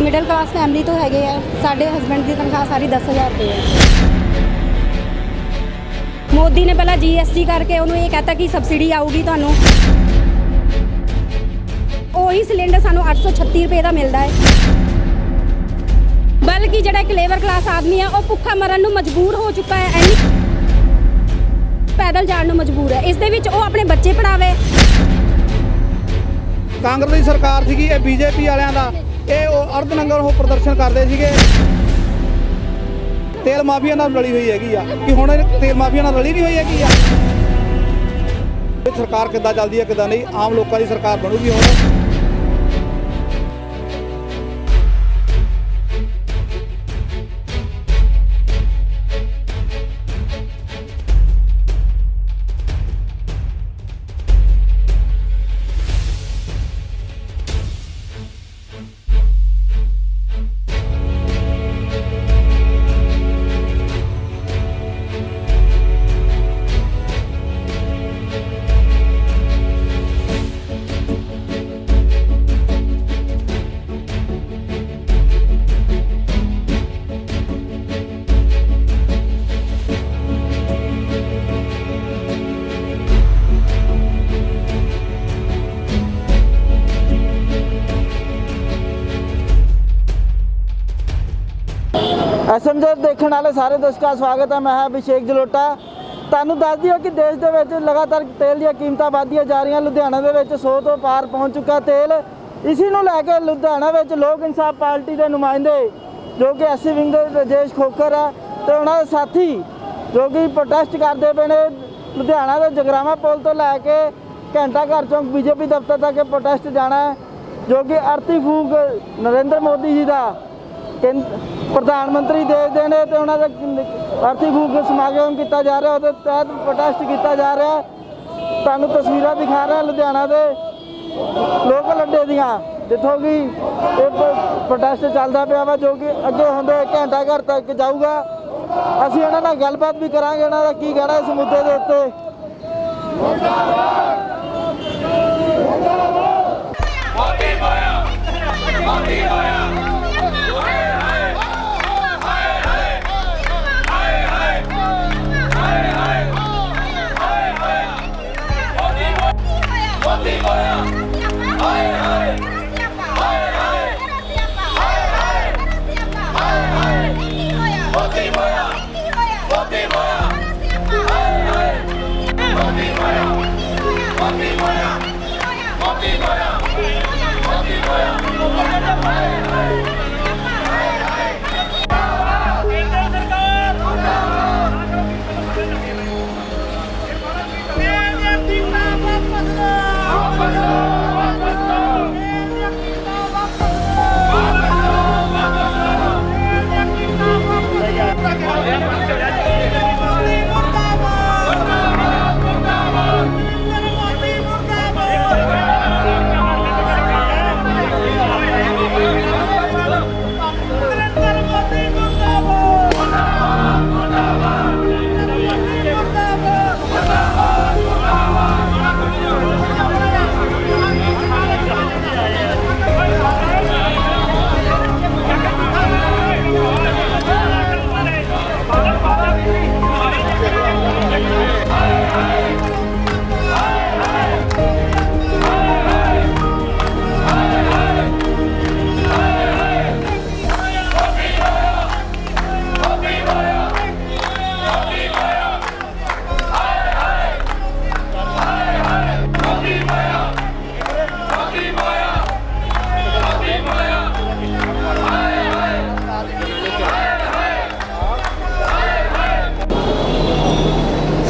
ਅਸੀਂ middle class family ਤੋਂ ਹੈਗੇ ਆ, ਸਾਡੇ ਹਸਬੰਡ ਦੀ ਤਨਖਾਹ ਸਾਰੀ 10000 ਰੁਪਏ ਹੈ ਮੋਦੀ ਨੇ ਪਹਿਲਾਂ ਜੀਐਸਟੀ ਕਰਕੇ ਉਹਨੂੰ ਇਹ ਕਹਤਾ ਕਿ ਸਬਸਿਡੀ ਆਊਗੀ ਤੁਹਾਨੂੰ। ਉਹੀ ਸਿਲੰਡਰ ਸਾਨੂੰ 836 ਰੁਪਏ ਦਾ ਮਿਲਦਾ ਹੈ। ਬਲਕਿ ਜਿਹੜਾ ਇੱਕ ਲੇਬਰ ਕਲਾਸ ਆਦਮੀ ਹੈ ਉਹ ਭੁੱਖਾ ਮਰਨ ਨੂੰ ਮਜਬੂਰ ਹੋ ਚੁੱਕਾ ਹੈ, ਐਨੀ ਪੈਦਲ ਜਾਣ ਨੂੰ ਮਜਬੂਰ ਹੈ। ਇਸ ਦੇ ਵਿੱਚ ਉਹ ਆਪਣੇ ਬੱਚੇ ਪੜਾਵੇ ਕਾਂਗਰਸ ਦੀ ਸਰਕਾਰ ਸੀਗੀ, ਇਹ ਬੀਜੇਪੀ ਵਾਲਿਆਂ ਦਾ। ਇਹ ਉਹ ਅਰਧ ਨੰਗਰ ਉਹ ਪ੍ਰਦਰਸ਼ਨ ਕਰਦੇ ਸੀਗੇ। ਤੇਲ ਮਾਫੀਆ ਨਾਲ ਰਲੀ ਹੋਈ ਹੈਗੀ ਆ। ਕਿ ਹੁਣ ਇਹ ਤੇਲ ਮਾਫੀਆ ਨਾਲ ਰਲੀ ਨਹੀਂ ਹੋਈ ਹੈਗੀ ਆ। ਸਰਕਾਰ ਕਿੱਦਾਂ ਚੱਲਦੀ ਹੈ, ਕਿੱਦਾਂ ਨਹੀਂ, ਆਮ ਲੋਕਾਂ ਦੀ ਸਰਕਾਰ ਬਣੂਗੀ ਹੁਣ। ਐਸਐਮਜੀ ਦੇਖਣ ਵਾਲੇ ਸਾਰੇ ਦਰਸ਼ਕਾਂ ਦਾ ਸਵਾਗਤ ਹੈ, ਮੈਂ ਹਾਂ ਅਭਿਸ਼ੇਕ ਜਲੋਟਾ। ਤੁਹਾਨੂੰ ਦੱਸ ਦਿਓ ਕਿ ਦੇਸ਼ ਦੇ ਵਿੱਚ ਲਗਾਤਾਰ ਤੇਲ ਦੀਆਂ ਕੀਮਤਾਂ ਵਧਦੀਆਂ ਜਾ ਰਹੀਆਂ। ਲੁਧਿਆਣਾ ਦੇ ਵਿੱਚ 100 ਤੋਂ ਪਾਰ ਪਹੁੰਚ ਚੁੱਕਾ ਤੇਲ। ਇਸੀ ਨੂੰ ਲੈ ਕੇ ਲੁਧਿਆਣਾ ਵਿੱਚ ਲੋਕ ਇਨਸਾਫ ਪਾਰਟੀ ਦੇ ਨੁਮਾਇੰਦੇ, ਜੋ ਕਿ ਐਸਸੀ ਵਿੰਗ ਦੇ ਰਜੇਸ਼ ਖੋਖਰ ਹੈ ਤੇ ਉਹਨਾਂ ਦੇ ਸਾਥੀ, ਜੋ ਕਿ ਪ੍ਰੋਟੈਸਟ ਕਰਦੇ ਪਏ ਨੇ ਲੁਧਿਆਣਾ ਦੇ ਜਗਰਾਵਾ ਪੁਲ ਤੋਂ ਲੈ ਕੇ ਘੰਟਾ ਘਰ ਚੌਂਕ ਬੀਜੇਪੀ ਦਫ਼ਤਰ ਤੱਕ ਪ੍ਰੋਟੈਸਟ ਜਾਣਾ ਹੈ, ਜੋ ਕਿ ਅਰਥੀ ਫੂਕ ਨਰਿੰਦਰ ਮੋਦੀ ਜੀ ਦਾ। ਪ੍ਰਧਾਨ ਮੰਤਰੀ ਦੇਖਦੇ ਨੇ ਤੇ ਉਹਨਾਂ ਦਾ ਅਰਥੀ ਫੂਕ ਸਮਾਗਮ ਕੀਤਾ ਜਾ ਰਿਹਾ, ਉਹਦੇ ਤਹਿਤ ਪ੍ਰੋਟੈਸਟ ਕੀਤਾ ਜਾ ਰਿਹਾ। ਤੁਹਾਨੂੰ ਤਸਵੀਰਾਂ ਦਿਖਾ ਰਿਹਾ ਲੁਧਿਆਣਾ ਦੇ ਲੋਕਲ ਅੱਡੇ ਦੀਆਂ, ਜਿੱਥੋਂ ਕਿ ਇਹ ਪ੍ਰੋਟੈਸਟ ਚੱਲਦਾ ਪਿਆ ਵਾ, ਜੋ ਕਿ ਅੱਗੇ ਹੁੰਦੇ ਘੰਟਾ ਘਰ ਤੱਕ ਜਾਊਗਾ। ਅਸੀਂ ਉਹਨਾਂ ਨਾਲ ਗੱਲਬਾਤ ਵੀ ਕਰਾਂਗੇ, ਉਹਨਾਂ ਦਾ ਕੀ ਕਹਿਣਾ ਇਸ ਮੁੱਦੇ ਦੇ ਉੱਤੇ।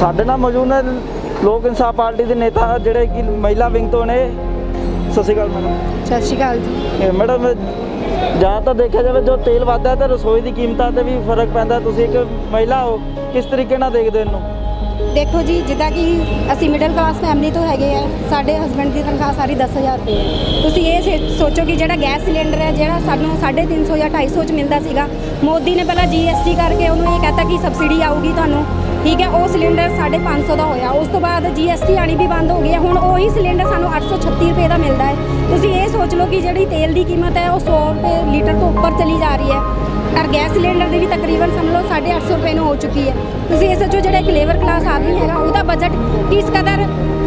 ਸਾਡੇ ਨਾਲ ਮੌਜੂਦ ਨੇ ਲੋਕ ਇਨਸਾਫ ਪਾਰਟੀ ਦੇ ਨੇਤਾ ਜਿਹੜੇ ਕਿ ਮਹਿਲਾ ਵਿੰਗ ਤੋਂ ਨੇ। ਸਤਿ ਸ਼੍ਰੀ ਅਕਾਲ ਮੈਡਮ। ਸਤਿ ਸ਼੍ਰੀ ਅਕਾਲ ਜੀ। ਇਹ ਮੈਡਮ ਜਾਂ ਤਾਂ ਦੇਖਿਆ ਜਾਵੇ ਜੋ ਤੇਲ ਵੱਧਦਾ ਤੇ ਰਸੋਈ ਦੀ ਕੀਮਤਾਂ ਤੇ ਵੀ ਫ਼ਰਕ ਪੈਂਦਾ ਤੁਸੀਂ ਇੱਕ ਮਹਿਲਾ ਹੋ ਕਿਸ ਤਰੀਕੇ ਨਾਲ ਦੇਖਦੇ ਹੋ ਇਹਨੂੰ? ਦੇਖੋ ਜੀ ਜਿੱਦਾਂ ਕਿ ਅਸੀਂ ਮਿਡਲ ਕਲਾਸ ਫੈਮਿਲੀ ਤੋਂ ਹੈਗੇ ਆ ਸਾਡੇ ਹਸਬੰਡ ਦੀ ਤਨਖਾਹ ਸਾਰੀ 10000 ਰੁਪਏ ਹੈ ਤੁਸੀਂ ਇਹ ਸੇ- ਸੋਚੋ ਕਿ ਜਿਹੜਾ ਗੈਸ ਸਿਲੰਡਰ ਹੈ ਜਿਹੜਾ ਸਾਨੂੰ 350 ਜਾਂ 250 ਚ ਮਿਲਦਾ ਸੀਗਾ ਮੋਦੀ ਨੇ ਪਹਿਲਾਂ ਜੀਐਸਟੀ ਕਰਕੇ ਉਹਨੂੰ ਇਹ ਕਹਤਾ ਕਿ ਸਬਸਿਡੀ ਆਊਗੀ ਤੁਹਾਨੂੰ। ਠੀਕ ਹੈ, ਉਹ ਸਿਲੰਡਰ 550 ਦਾ ਹੋਇਆ। ਉਸ ਤੋਂ ਬਾਅਦ GST ਆਣੀ ਵੀ ਬੰਦ ਹੋ ਗਈ ਹੈ। ਹੁਣ ਉਹੀ ਸਿਲੰਡਰ ਸਾਨੂੰ 836 ਰੁਪਏ ਦਾ ਮਿਲਦਾ ਹੈ। ਤੁਸੀਂ ਇਹ ਸੋਚ ਲਓ ਕਿ ਜਿਹੜੀ ਤੇਲ ਦੀ ਕੀਮਤ ਹੈ, ਉਹ 100 ਰੁਪਏ ਲੀਟਰ ਤੋਂ ਉੱਪਰ ਚਲੀ ਜਾ ਰਹੀ ਹੈ। ਔਰ ਗੈਸ ਸਿਲੰਡਰ ਦੀ ਵੀ ਤਕਰੀਬਨ ਸਮਝ ਲਓ 850 ਰੁਪਏ ਨੂੰ ਹੋ ਚੁੱਕੀ ਹੈ। ਤੁਸੀਂ ਇਹ ਸੋਚੋ ਜਿਹੜਾ ਇੱਕ ਲੇਬਰ ਕਲਾਸ ਆਦਮੀ ਹੈਗਾ, ਉਹਦਾ ਬਜਟ ਕਿਸ ਕਦਰ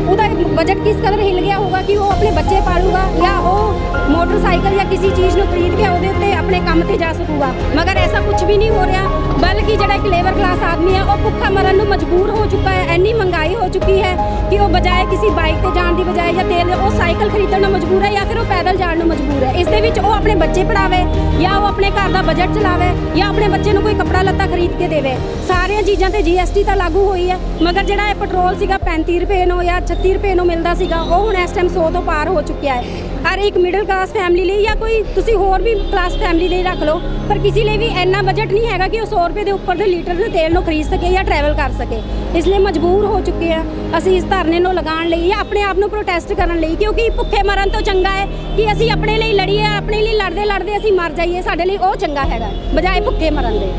ਉਹਦਾ ਬਜਟ ਕਿਸ ਕਦਰ ਹਿੱਲ ਗਿਆ ਹੋਊਗਾ ਕਿ ਉਹ ਆਪਣੇ ਬੱਚੇ ਪਾਲੂਗਾ ਜਾਂ ਉਹ ਮੋਟਰਸਾਈਕਲ ਜਾਂ ਕਿਸੇ ਚੀਜ਼ ਨੂੰ ਖਰੀਦ ਕੇ ਉਹਦੇ ਉੱਤੇ ਆਪਣੇ ਕੰਮ ਤੇ ਜਾ ਸਕੂਗਾ। ਮਗਰ ਐਸਾ ਕੁਝ ਵੀ ਨਹੀਂ ਹੋ ਰਿਹਾ, ਬਲਕਿ ਜਿਹੜਾ ਇੱਕ ਲੇਬਰ ਕਲਾਸ ਆਦਮੀ ਹੈ ਉਹ ਭੁੱਖਾ ਮਰਨ ਨੂੰ ਮਜਬੂਰ ਹੋ ਚੁੱਕਾ ਹੈ, ਇੰਨੀ ਮਹਿੰਗਾਈ ਹੋ ਚੁੱਕੀ ਹੈ ਕਿ ਉਹ ਬਜਾਏ ਕਿਸੇ ਬਾਈਕ ਤੇ ਜਾਣ ਦੀ ਬਜਾਏ ਜਾਂ ਤੇਲ, ਉਹ ਸਾਈਕਲ ਖਰੀਦਣ ਨੂੰ ਮਜਬੂਰ ਹੈ ਜਾਂ ਫਿਰ ਉਹ ਪੈਦਲ ਜਾਣ ਨੂੰ ਮਜਬੂਰ ਹੈ। ਇਸ ਦੇ ਵਿੱਚ ਉਹ ਆਪਣੇ ਬੱਚੇ ਪੜਾਵੇ ਜਾਂ ਉਹ ਆਪਣੇ ਘਰ ਦਾ ਬਜਟ ਚਲਾਵੇ ਜਾਂ ਆਪਣੇ ਬੱਚੇ ਨੂੰ ਕੋਈ ਕੱਪੜਾ ਲੱਤਾ ਖਰੀਦ ਕੇ ਦੇਵੇ। ਸਾਰੀਆਂ ਚੀਜ਼ਾਂ ਤੇ GST ਤਾਂ ਲਾਗੂ ਹੋਈ ਹੈ, ਮਗਰ ਜਿਹੜਾ ਇਹ ਪੈਟਰੋਲ ਸੀਗਾ 35 ਰੁਪਏ ਨੂੰ ਜਾਂ 36 ਰੁਪਏ ਨੂੰ ਮਿਲਦਾ ਸੀਗਾ, ਉਹ ਹੁਣ ਇਸ ਟਾਈਮ 100 ਤੋਂ ਪਾਰ ਹੋ ਚੁੱਕਿਆ ਹੈ। ਹਰ ਇੱਕ ਮਿਡਲ ਕਲਾਸ ਫੈਮਿਲੀ ਲਈ ਜਾਂ ਕੋਈ ਤੁਸੀਂ ਹੋਰ ਵੀ ਕਲਾਸ ਫੈਮਿਲੀ ਲਈ ਰੱਖ ਲਓ, ਪਰ ਕਿਸੇ ਲਈ ਵੀ ਇੰਨਾ ਬਜਟ ਨਹੀਂ ਹੈਗਾ ਕਿ ਉਹ 100 ਰੁਪਏ ਦੇ ਉੱਪਰ ਦੇ ਲੀਟਰ ਦੇ ਤੇਲ ਨੂੰ ਖਰੀਦ ਸਕੇ ਜਾਂ ਟਰੈਵਲ ਕਰ ਸਕੇ। ਇਸ ਲਈ ਮਜਬੂਰ ਹੋ ਚੁੱਕੇ ਆ ਅਸੀਂ ਇਸ ਧਰਨੇ ਨੂੰ ਲਗਾਉਣ ਲਈ ਜਾਂ ਆਪਣੇ ਆਪ ਨੂੰ ਪ੍ਰੋਟੈਸਟ ਕਰਨ ਲਈ, ਕਿਉਂਕਿ ਭੁੱਖੇ ਮਰਨ ਤੋਂ ਚੰਗਾ ਹੈ ਕਿ ਅਸੀਂ ਆਪਣੇ ਲਈ ਲੜੀਏ, ਆਪਣੇ ਲਈ ਲੜਦੇ ਲੜਦੇ ਅਸੀਂ ਮਰ ਜਾਈਏ, ਸਾਡੇ ਲਈ ਉਹ ਚੰਗਾ ਹੈਗਾ, ਬਜਾਏ ਭੁੱਖੇ ਮਰਨ ਦੇ।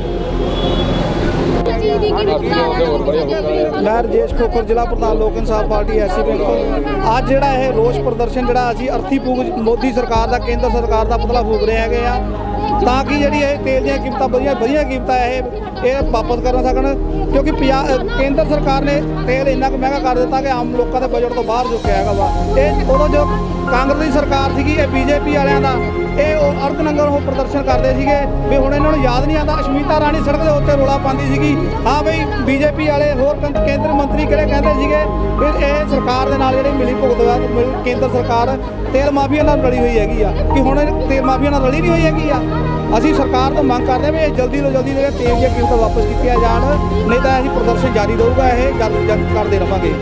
ਮੈਂ ਰਜੇਸ਼ ਖੋਖਰ ਜ਼ਿਲ੍ਹਾ ਪ੍ਰਧਾਨ ਲੋਕ ਇਨਸਾਫ ਪਾਰਟੀ ਐਸਸੀ ਬੈਂਕ ਤੋਂ। ਅੱਜ ਜਿਹੜਾ ਇਹ ਰੋਸ ਪ੍ਰਦਰਸ਼ਨ ਜਿਹੜਾ ਅਸੀਂ ਅਰਥੀ ਫੂਕ ਮੋਦੀ ਸਰਕਾਰ ਦਾ, ਕੇਂਦਰ ਸਰਕਾਰ ਦਾ ਪਤਲਾ ਫੂਕ ਰਹੇ ਹੈਗੇ ਆ। ਤਾਂ ਕਿ ਜਿਹੜੀ ਇਹ ਤੇਲ ਦੀਆਂ ਕੀਮਤਾਂ ਵਧੀਆ ਵਧੀਆ ਕੀਮਤਾਂ ਇਹ ਇਹ ਵਾਪਸ ਕਰ ਸਕਣ। ਕਿਉਂਕਿ ਪੰਜਾ- ਕੇਂਦਰ ਸਰਕਾਰ ਨੇ ਤੇਲ ਇੰਨਾ ਕੁ ਮਹਿੰਗਾ ਕਰ ਦਿੱਤਾ ਕਿ ਆਮ ਲੋਕਾਂ ਦੇ ਬਜਟ ਤੋਂ ਬਾਹਰ ਚੁੱਕਿਆ ਹੈਗਾ ਵਾ। ਇਹ ਉਦੋਂ ਜੋ ਕਾਂਗਰਸ ਦੀ ਸਰਕਾਰ ਸੀਗੀ, ਇਹ ਬੀਜੇਪੀ ਵਾਲਿਆਂ ਦਾ, ਇਹ ਅਰਧ ਨੰਗਲ ਉਹ ਪ੍ਰਦਰਸ਼ਨ ਕਰਦੇ ਸੀਗੇ ਵੀ ਹੁਣ ਇਹਨਾਂ ਨੂੰ ਯਾਦ ਨਹੀਂ ਆਉਂਦਾ। ਅਸ਼ਮੀਤਾ ਰਾਣੀ ਸੜਕ ਦੇ ਉੱਤੇ ਰੋਲਾ ਪਾਉਂਦੀ ਸੀਗੀ। ਹਾਂ ਬਈ, ਬੀਜੇਪੀ ਵਾਲੇ ਹੋਰ ਕੇਂਦਰ ਮੰਤਰੀ ਕਿਹੜੇ ਕਹਿੰਦੇ ਸੀਗੇ? ਵੀ ਇਹ ਸਰਕਾਰ ਦੇ ਨਾਲ ਜਿਹੜੀ ਮਿਲੀ ਭੁਗਤ ਕੇਂਦਰ ਸਰਕਾਰ, ਤੇਲ ਮਾਫੀਆ ਨਾਲ ਰਲੀ ਹੋਈ ਹੈਗੀ ਆ। ਕਿ ਹੁਣ ਤੇਲ ਮਾਫੀਆ ਨਾਲ ਰਲੀ ਨਹੀਂ ਹੋਈ ਹੈਗੀ ਆ? ਅਸੀਂ ਸਰਕਾਰ ਤੋਂ ਮੰਗ ਕਰਦੇ ਹਾਂ ਵੀ ਇਹ ਜਲਦੀ ਤੋਂ ਜਲਦੀ ਜਿਹੜੇ ਤੇਲ ਦੀਆਂ ਕੀਮਤਾਂ ਵਾਪਸ ਕੀਤੀਆਂ ਜਾਣ, ਨਹੀਂ ਤਾਂ ਅਸੀਂ ਪ੍ਰਦਰਸ਼ਨ ਜਾਰੀ ਰਹੂਗਾ, ਇਹ ਜਲਦ ਜਲਦ ਕਰਦੇ ਰਵਾਂਗੇ।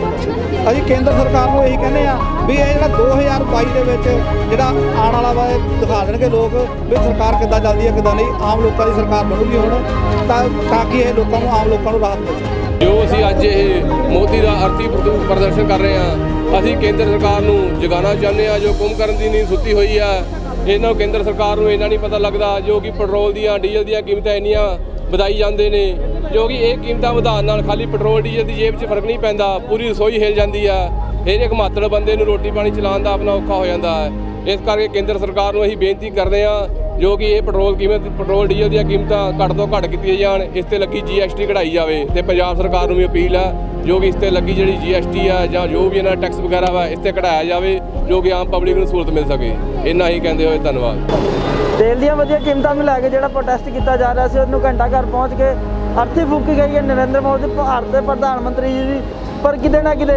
ਅਸੀਂ ਕੇਂਦਰ ਸਰਕਾਰ ਨੂੰ ਇਹੀ ਕਹਿੰਦੇ ਆ ਵੀ ਇਹ ਜਿਹੜਾ 2022 ਦੇ ਵਿੱਚ ਜਿਹੜਾ ਆਉਣ ਵਾਲਾ ਵਾ, ਇਹ ਦਿਖਾ ਦੇਣਗੇ ਲੋਕ ਵੀ ਸਰਕਾਰ ਕਿੱਦਾਂ ਚੱਲਦੀ ਹੈ, ਕਿੱਦਾਂ ਨਹੀਂ। ਆਮ ਲੋਕਾਂ ਦੀ ਸਰਕਾਰ ਬਣੂਗੀ ਹੁਣ, ਤਾਂ ਤਾਂ ਕਿ ਇਹ ਲੋਕਾਂ ਨੂੰ, ਆਮ ਲੋਕਾਂ ਨੂੰ ਰਾਹਤ ਮਿਲੇ। ਜੋ ਅਸੀਂ ਅੱਜ ਇਹ ਮੋਦੀ ਦਾ ਅਰਥੀ ਪ੍ਰਦਰਸ਼ਨ ਕਰ ਰਹੇ ਹਾਂ, ਅਸੀਂ ਕੇਂਦਰ ਸਰਕਾਰ ਨੂੰ ਜਗਾਉਣਾ ਚਾਹੁੰਦੇ ਹਾਂ, ਜੋ ਕੁੰਭ ਕਰਨ ਦੀ ਨੀਂਦ ਸੁੱਤੀ ਹੋਈ ਆ ਇਹਨਾਂ ਨੂੰ ਕੇਂਦਰ ਸਰਕਾਰ ਨੂੰ ਇਹਨਾਂ ਨਹੀਂ ਪਤਾ ਲੱਗਦਾ ਜੋ ਕਿ ਪੈਟਰੋਲ ਦੀਆਂ, ਡੀਜ਼ਲ ਦੀਆਂ ਕੀਮਤਾਂ ਇੰਨੀਆਂ ਵਧਾਈ ਜਾਂਦੇ ਨੇ, ਜੋ ਕਿ ਇਹ ਕੀਮਤਾਂ ਵਧਾਉਣ ਨਾਲ ਖਾਲੀ ਪੈਟਰੋਲ, ਡੀਜ਼ਲ ਦੀ ਜੇਬ 'ਚ ਫ਼ਰਕ ਨਹੀਂ ਪੈਂਦਾ, ਪੂਰੀ ਰਸੋਈ ਹਿਲ ਜਾਂਦੀ ਆ। ਇਹ ਇੱਕ ਮਾਤੜ ਬੰਦੇ ਨੂੰ ਰੋਟੀ ਪਾਣੀ ਚਲਾਉਣ ਦਾ ਆਪਣਾ ਔਖਾ ਹੋ ਜਾਂਦਾ ਹੈ। ਇਸ ਕਰਕੇ ਕੇਂਦਰ ਸਰਕਾਰ ਨੂੰ ਅਸੀਂ ਬੇਨਤੀ ਕਰਦੇ ਹਾਂ, ਜੋ ਕਿ ਇਹ ਪੈਟਰੋਲ ਕੀਮਤ, ਪੈਟਰੋਲ, ਡੀਜ਼ਲ ਦੀਆਂ ਕੀਮਤਾਂ ਘੱਟ ਤੋਂ ਘੱਟ ਕੀਤੀਆਂ ਜਾਣ, ਇਸ ਤੇ ਲੱਗੀ ਜੀਐਸਟੀ ਕਢਾਈ ਜਾਵੇ ਤੇ ਪੰਜਾਬ ਸਰਕਾਰ ਨੂੰ ਵੀ ਅਪੀਲ ਆ ਜੋ ਕਿ ਇਸ ਤੇ ਲੱਗੀ ਜਿਹੜੀ ਜੀਐਸਟੀ ਆ ਜਾਂ ਜੋ ਵੀ ਇਹਨਾਂ ਟੈਕਸ ਵਗੈਰਾ ਵਾ, ਇਸ ਤੇ ਕਢਾਇਆ ਜਾਵੇ, ਜੋ ਕਿ ਆਮ ਪਬਲਿਕ ਨੂੰ ਸਹੂਲਤ ਮਿਲ ਸਕੇ। ਇੰਨਾ ਹੀ ਕਹਿੰਦੇ ਹੋਏ ਧੰਨਵਾਦ। ਤੇਲ ਦੀਆਂ ਵਧੀਆ ਕੀਮਤਾਂ ਨੂੰ ਲੈ ਕੇ ਜਿਹੜਾ ਪ੍ਰੋਟੈਸਟ ਕੀਤਾ ਜਾ ਰਿਹਾ ਸੀ, ਉਹਨੂੰ ਘੰਟਾ ਘਰ ਪਹੁੰਚ ਕੇ ਅਰਥੀ ਫੂਕੀ ਗਈ ਹੈ ਨਰਿੰਦਰ ਮੋਦੀ, ਭਾਰਤ ਦੇ ਪ੍ਰਧਾਨ ਮੰਤਰੀ ਜੀ ਦੀ। ਪਰ ਕਿਤੇ ਨਾ ਕਿਤੇ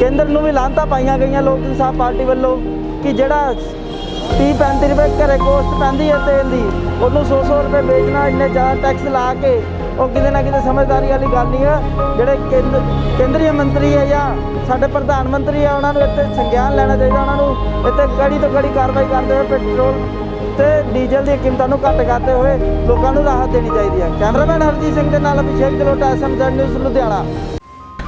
ਕੇਂਦਰ ਨੂੰ ਵੀ ਲਾਂਤਾ ਪਾਈਆਂ ਗਈਆਂ ਲੋਕ ਇਨਸਾਫ ਪਾਰਟੀ ਵੱਲੋਂ ਕਿ ਜਿਹੜਾ 30 35 ਰੁਪਏ ਘਰੇ ਕੋਸਟ ਪੈਂਦੀ ਹੈ ਤੇਲ ਦੀ, ਉਹਨੂੰ 100 100 ਰੁਪਏ ਵੇਚਣਾ, ਇੰਨੇ ਜ਼ਿਆਦਾ ਟੈਕਸ ਲਾ ਕੇ ਉਹ ਕਿਤੇ ਨਾ ਕਿਤੇ ਸਮਝਦਾਰੀ ਵਾਲੀ ਗੱਲ ਨਹੀਂ ਆ। ਜਿਹੜੇ ਕੇਂਦਰ ਕੇਂਦਰੀ ਮੰਤਰੀ ਹੈ ਜਾਂ ਸਾਡੇ ਪ੍ਰਧਾਨ ਮੰਤਰੀ ਹੈ ਉਹਨਾਂ ਨੂੰ ਇੱਥੇ ਸੰਗਿਆਨ ਲੈਣਾ ਚਾਹੀਦਾ, ਉਹਨਾਂ ਨੂੰ ਇੱਥੇ ਕੜੀ ਤੋਂ ਕੜੀ ਕਾਰਵਾਈ ਕਰਦੇ ਹੋਏ ਪੈਟਰੋਲ ਤੇ ਡੀਜ਼ਲ ਦੀਆਂ ਕੀਮਤਾਂ ਨੂੰ ਘੱਟ ਕਰਦੇ ਹੋਏ ਲੋਕਾਂ ਨੂੰ ਰਾਹਤ ਦੇਣੀ ਚਾਹੀਦੀ ਹੈ ਕੈਮਰਾਮੈਨ ਹਰਜੀਤ ਸਿੰਘ ਦੇ ਨਾਲ Abhishek Jalota SMZ news Ludhiana.